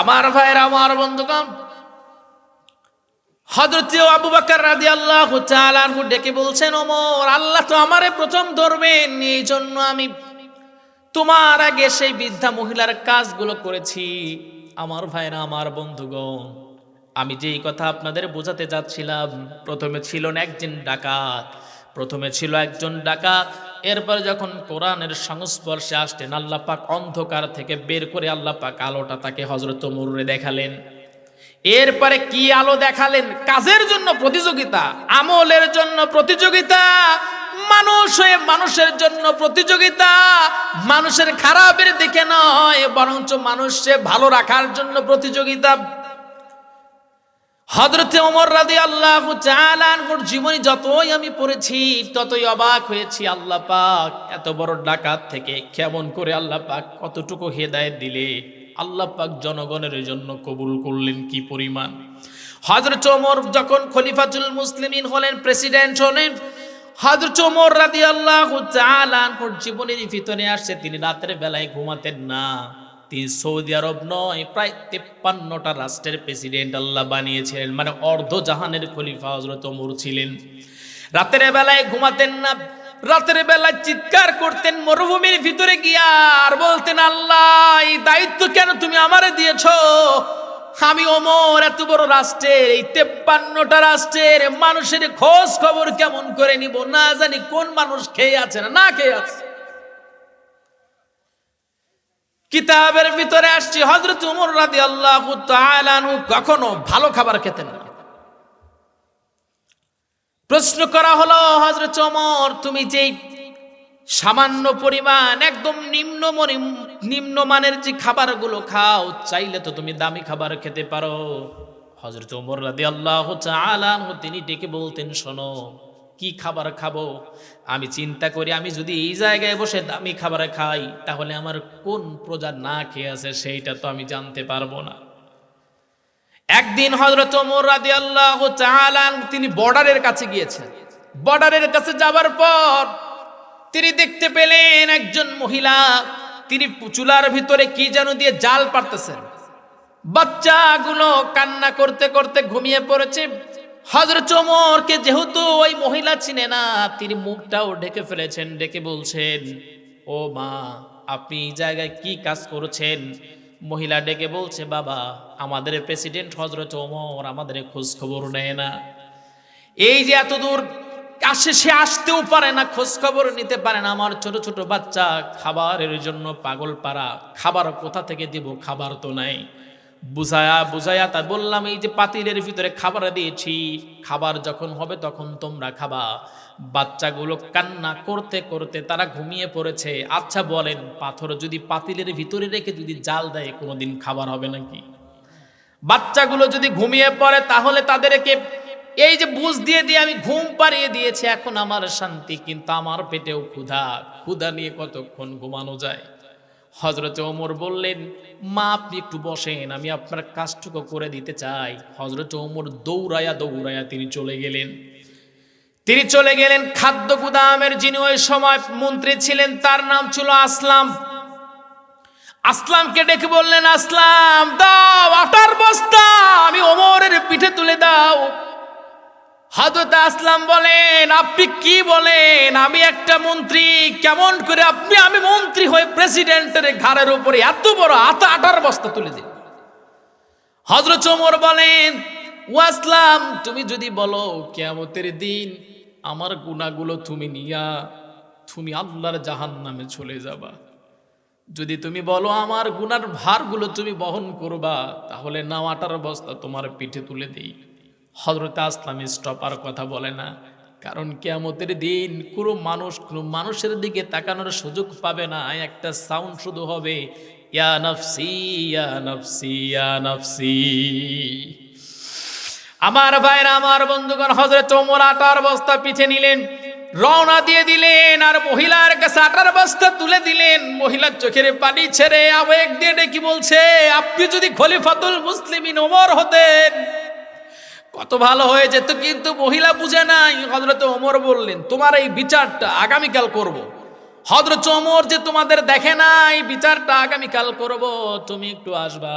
আমার ভাইয়ের, আমার বন্ধুগণ হজরত আবু বাকর রাদি আল্লাহ চালানহু ডেকে বলছেন, ওমর, আল্লাহ তো আমারে প্রথম ধরবেন, এই জন্য আমি তোমার আগে সেই বৃদ্ধা মহিলার কাজগুলো করেছি। আমার ভাইরা আমার বন্ধুগণ, আমি যেই কথা আপনাদের বোঝাতে যাচ্ছিলাম, প্রথমে ছিল না একজন ডাকাত প্রথমে ছিল একজন ডাকাত, এরপর যখন কোরআনের সংস্পর্শে আসতেন আল্লাহ পাক অন্ধকার থেকে বের করে আল্লাহ পাক আলোটা তাকে হজরত মুরে দেখালেন। এরপরে কি আলো দেখালেন? কাজের জন্য প্রতিযোগিতা, আমলের জন্য প্রতিযোগিতা, মানুষ হয়ে মানুষের জন্য প্রতিযোগিতা, মানুষের খারাপের দিকে নয়, বরঞ্চ মানুষকে ভালো রাখার জন্য প্রতিযোগিতা। হজরতে ওমর রাদি আল্লাহ চালানগুর জীবনী যতই আমি পড়েছি, ততই অবাক হয়েছি। আল্লাহ পাক এত বড় ডাকাত থেকে কেমন করে আল্লাহ পাক কতটুকু হেদায়েত দিলে? আল্লাহ পাক জনগণের জন্য কবুল করলেন কি পরিমাণ? হজরত ওমর যখন খলিফাতুল মুসলিমিন হলেন, প্রেসিডেন্ট হলেন হজরত ওমর রাদি আল্লাহ চালানগুর জীবনের ভিতরে আসছে, তিনি রাতের বেলায় ঘুমাতেন না। তিনি সৌদি আরব নয়, প্রায় তেপ্পান্নটা রাষ্ট্রের প্রেসিডেন্ট আল্লাহ বানিয়েছিলেন। মানে অর্ধ জাহানের খলিফা হজরত ওমর ছিলেন। রাতের বেলায় ঘুমাতেন না, রাতের বেলায় চিৎকার করতেন, মরুভূমির ভিতরে গিয়া আর বলতেন, আল্লাহ, এই দায়িত্ব কেন তুমি আমারে দিয়েছ? আমি ওমর, এত বড় রাষ্ট্রের, এই তেপ্পান্নটা রাষ্ট্রের মানুষের খোঁজ খবর কেমন করে নিব? না জানি কোন মানুষ খেয়ে আছে না খেয়ে আছে। কিতাবের ভিতরে আসছি হজরত উমর রাদি আল্লাহ কখনো ভালো খাবার খেতেন না। প্রশ্ন করা হলো হজরত ওমর তুমি যেই সামান্য পরিমাণ, একদম নিম্ন নিম্নমানের যে খাবারগুলো খাও, চাইলে তো তুমি দামি খাবার খেতে পারো। হজরত ওমর রাদি আল্লাহ তিনি ডেকে বলতেন, শোনো কি খাবার খাব? আমি চিন্তা করি, আমি যদি এই জায়গায় বসে দামি খাবার খাই, তাহলে আমার কোন প্রজা না খেয়ে আছে সেইটা তো আমি জানতে পারব না। একদিন হজরত আল্লাহ তিনি বর্ডারের কাছে গিয়েছেন। বর্ডারের কাছে যাবার পর তিনি দেখতে পেলেন একজন মহিলা, তিনি চুলার ভিতরে কি যেন দিয়ে জাল পারতেছেন বাচ্চাগুলো কান্না করতে করতে ঘুমিয়ে পড়েছে। হজরত ওমরকে যেহেতু ওই মহিলা চিনে না, তিনি মুখটাও ঢেকে ফেলেছেন, ডেকে বলছেন, ও মা, আপনি জায়গায় কি কাজ করছেন? মহিলা ডেকে বলছে, বাবা, আমাদের প্রেসিডেন্ট হজরত ওমর আমাদের খোঁজ খবর নেয় না। এই যে এত দূর আসে, সে আসতেও পারে না খোঁজ খবর নিতে পারে না। আমার ছোট ছোট বাচ্চা, খাবারের জন্য পাগল পারা খাবার কোথা থেকে দিব, খাবার তো নাই। বুঝায়া বুঝায়া তা বললাম, এই যে পাতিলের ভিতরে খাবার দিয়েছি, খাবার যখন হবে তখন তোমরা খাবা। বাচ্চাগুলো কান্না করতে করতে তারা ঘুমিয়ে পড়েছে। আচ্ছা বলেন, পাথর যদি পাতিলের ভিতরে রেখে যদি জাল দেয়, কোনোদিন খাবার হবে নাকি? বাচ্চাগুলো যদি ঘুমিয়ে পড়ে, তাহলে তাদেরকে এই যে বুঝ দিয়ে দিয়ে আমি ঘুম পাড়িয়ে দিয়েছি, এখন আমার শান্তি, কিন্তু আমার পেটেও ক্ষুধা। ক্ষুধা নিয়ে কতক্ষণ ঘুমানো যায়? হজরত ওমর বললেন, মা, আপনি একটু বসেন, আমি আপনার কাজটুকু করে দিতে চাই। হজরত ওমর দৌড়ায়া দৌড়ায়া তিনি চলে গেলেন। তিনি চলে গেলেন খাদ্য গুদামের। যিনি ওই সময় মন্ত্রী ছিলেন, তার নাম ছিল আসলাম। আসলামকে ডেকে বললেন, আসলাম, দাও আটার বস্তা, আমি ওমরের পিঠে তুলে দাও। হাজরত আসলাম বলেন, আপনি কি বলেন? আমি একটা মন্ত্রী। কেমন করে আপনি, আমি মন্ত্রী হয়ে প্রেসিডেন্টের ঘাড়ের উপরে এত বড় আতা আটার বস্তা তুলে দিন হজরত ওমর বলেন, ও আসলাম, তুমি যদি বলো কেমতের দিন আমার গুণাগুলো তুমি নিয়া, তুমি আল্লাহর জাহান নামে চলে যাবা। যদি তুমি বলো আমার গুনার ভারগুলো তুমি বহন করবা, তাহলে নাও আটার বস্তা তোমার পিঠে তুলে দিই। হজরত আসলামী স্টপার কথা বলে না। কারণ কেয়ামতের দিন কোনো মানুষ কোনো মানুষের দিকে তাকানোর সুযোগ পাবে না। একটা সাউন্ড শুধু হবে, ইয়া আমার ভাইরা, আমার বন্ধুগণ হজরত ওমর আটার বস্তা পিছে নিলেন, রওনা দিয়ে দিলেন, আর মহিলার কাছে আটার বস্তা তুলে দিলেন। মহিলার চোখের পানি ছেড়ে আবেগ দিয়ে ডেকে বলছে, আপনি যদি খলিফাতুল মুসলিমিন ওমর হতেন কত ভালো হয়েছে তো কিন্তু মহিলা বুঝে নাই। হজরত ওমর বললেন, তোমার এই বিচারটা আগামীকাল করব। হজরত ওমর যে তোমাদের দেখে নাই, বিচারটা আগামীকাল করব, তুমি একটু আসবা।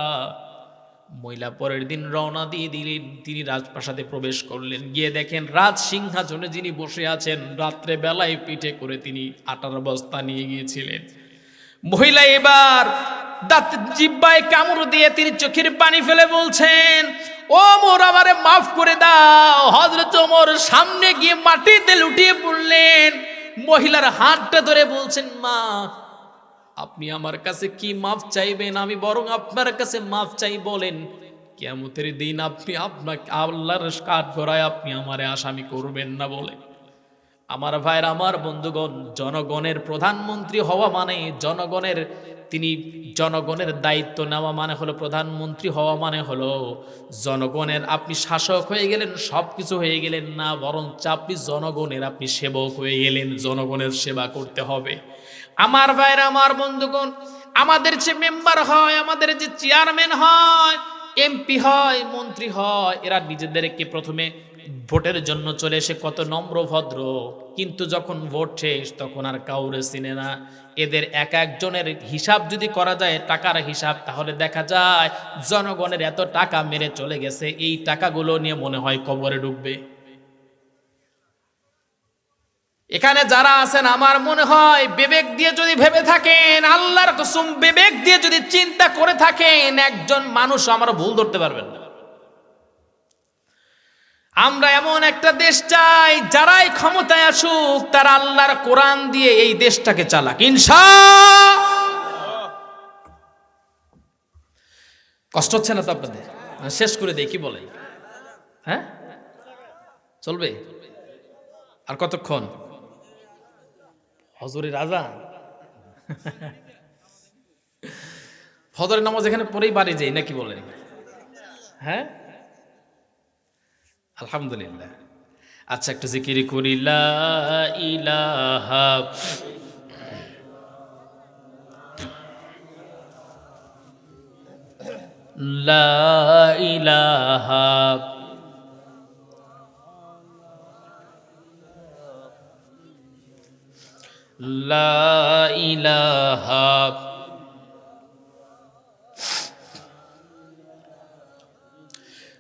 মহিলা পরের দিন রওনা দিয়ে দিলেন। তিনি রাজপ্রাসাদে প্রবেশ করলেন। গিয়ে দেখেন রাজ সিংহাসনে যিনি বসে আছেন, রাত্রে বেলায় পিঠে করে তিনি আটার বস্তা নিয়ে গিয়েছিলেন। মহিলা এবার দাঁত জিব্বায় কামড় দিয়ে তিনি চোখের পানি ফেলে বলছেন ও মোর আমারে মাফ করে দাও। হজরত ওমর সামনে গিয়ে মাটিতে লুটিয়ে পড়লেন। মহিলার হাতটা ধরে বলছেন, মা, আপনি আমার কাছে কি মাফ চাইবেন? আমি বরং আপনার কাছে মাফ চাই বলেন। কেমতের দিন আপনি আপনাকে আল্লাহর কাঠ গড়ায় আপনি আমারে আসামি করবেন না বলে। আমার ভাইয়ের, আমার বন্ধুগণ, জনগণের প্রধানমন্ত্রী হওয়া মানে জনগণের, তিনি জনগণের দায়িত্ব নেওয়া মানে হলো, প্রধানমন্ত্রী হওয়া মানে হলো, জনগণের আপনি শাসক হয়ে গেলেন সব কিছু হয়ে গেলেন না বরং আপনি জনগণের, আপনি সেবক হয়ে গেলেন, জনগণের সেবা করতে হবে। আমার ভাইয়ের, আমার বন্ধুগণ, আমাদের যে মেম্বার হয়, আমাদের যে চেয়ারম্যান হয়, এমপি হয়, মন্ত্রী হয়, এরা নিজেদেরকে প্রথমে ভোটের জন্য চলে এসে কত নম্র ভদ্র, কিন্তু যখন ভোট শেষ তখন আর কাউরে চিনে না। এদের এক একজনের হিসাব যদি করা যায়, টাকার হিসাব, তাহলে দেখা যায় জনগণের এত টাকা মেরে চলে গেছে, এই টাকাগুলো নিয়ে মনে হয় কবরে ডুববে। এখানে যারা আছেন, আমার মনে হয় বিবেক দিয়ে যদি ভেবে থাকেন, আল্লাহর কসম বিবেক দিয়ে যদি চিন্তা করে থাকেন, একজন মানুষ আমার ভুল ধরতে পারবেন না। আমরা এমন একটা দেশ চাই, যারাই ক্ষমতায় আসুক, তারা আল্লাহর কোরআন দিয়ে এই দেশটাকে চালাক। ইনশা কষ্ট হচ্ছে না তো আপনাদের? শেষ করে দেই, কি বলেন? হ্যাঁ? চলবে? আর কতক্ষণ? হজরের রাজা ফজরের নামাজ এখানে পরেই বাড়ি যাই, নাকি বলেন? হ্যাঁ? আলহামদুলিল্লাহ। আচ্ছা একটু জিকির করি লা লা لا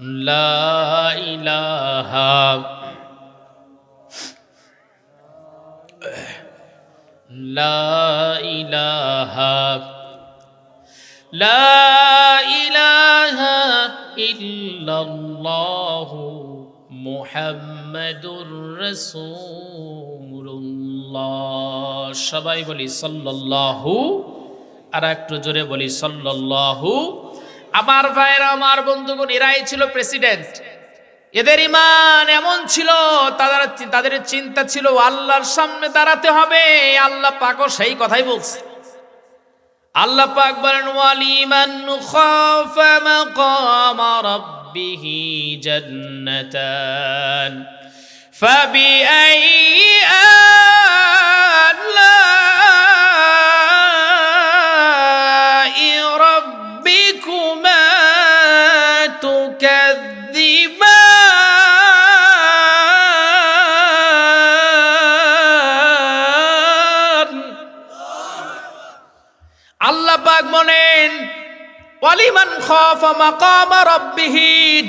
لا إله لا إله لا إله إلا الله মুহাম্মাদুর রাসূলুল্লাহ সবাই বলি সাল্লাল্লাহু আর একটু জোরে বলি সাল্লাল্লাহু আমার ভাইয়েরা, আমার বন্ধুগণ, এরাই ছিল প্রেসিডেন্ট এদের ইমান এমন ছিল, তাদের তাদের চিন্তা ছিল, আল্লাহর সামনে দাঁড়াতে হবে। আল্লাহ পাকও সেই কথাই বলছে। আল্লাহ পাক বলেন, ওয়ালিমান খাফা মাকাম রাব্বিহি জান্নাতান, ফাবিআই বলেন, ওয়ালিমান খাফা মাকামা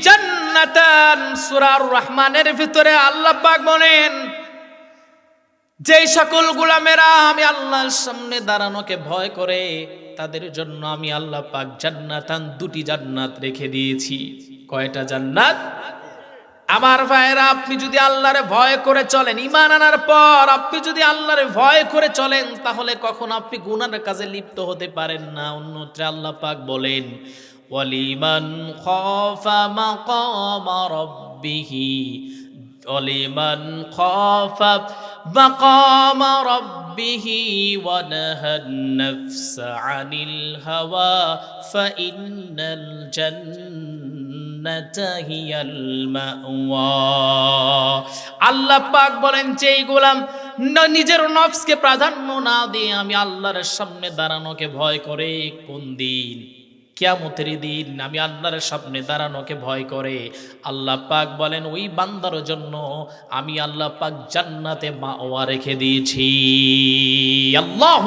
জান্নাতান। রহমানের ভিতরে আল্লাহ পাক বলেন সকল গোলামেরা আমি আল্লাহর সামনে দাঁড়ানোকে ভয় করে, তাদের জন্য আমি আল্লাহ পাক জান্নাতান দুটি জান্নাত রেখে দিয়েছি। কয়টা জান্নাত? আমার ভাইয়েরা, আপনি যদি আল্লাহরে ভয় করে চলেন ইমান আনার পর আপনি যদি আল্লাহরে ভয় করে চলেন, তাহলে কখন আপনি গুনার কাজে লিপ্ত হতে পারেন না। অন্যত্র আল্লাহ পাক বলেন, ওয়ালিমান খাফা মাকাম রাব্বিহি অলিমান খফা মাকাম রাব্বিহি, ওয়া নাহান নাফসা আনিল হাওয়া, ফা ইন্নাল জান্নাত আল্লাহ পাক বলেন যে এই গোলাম নিজের নফসকে প্রাধান্য না দিয়ে আমি আল্লাহর সামনে দাঁড়ানোকে ভয় করে, কোন দিন? কিয়ামতের দিন আমি আল্লাহর সামনে দাঁড়ানোকে ভয় করে। আল্লাহ পাক বলেন, ওই বান্দার জন্য আমি আল্লাহ পাক জান্নাতে মাওয়া রেখে দিয়েছি। আল্লাহ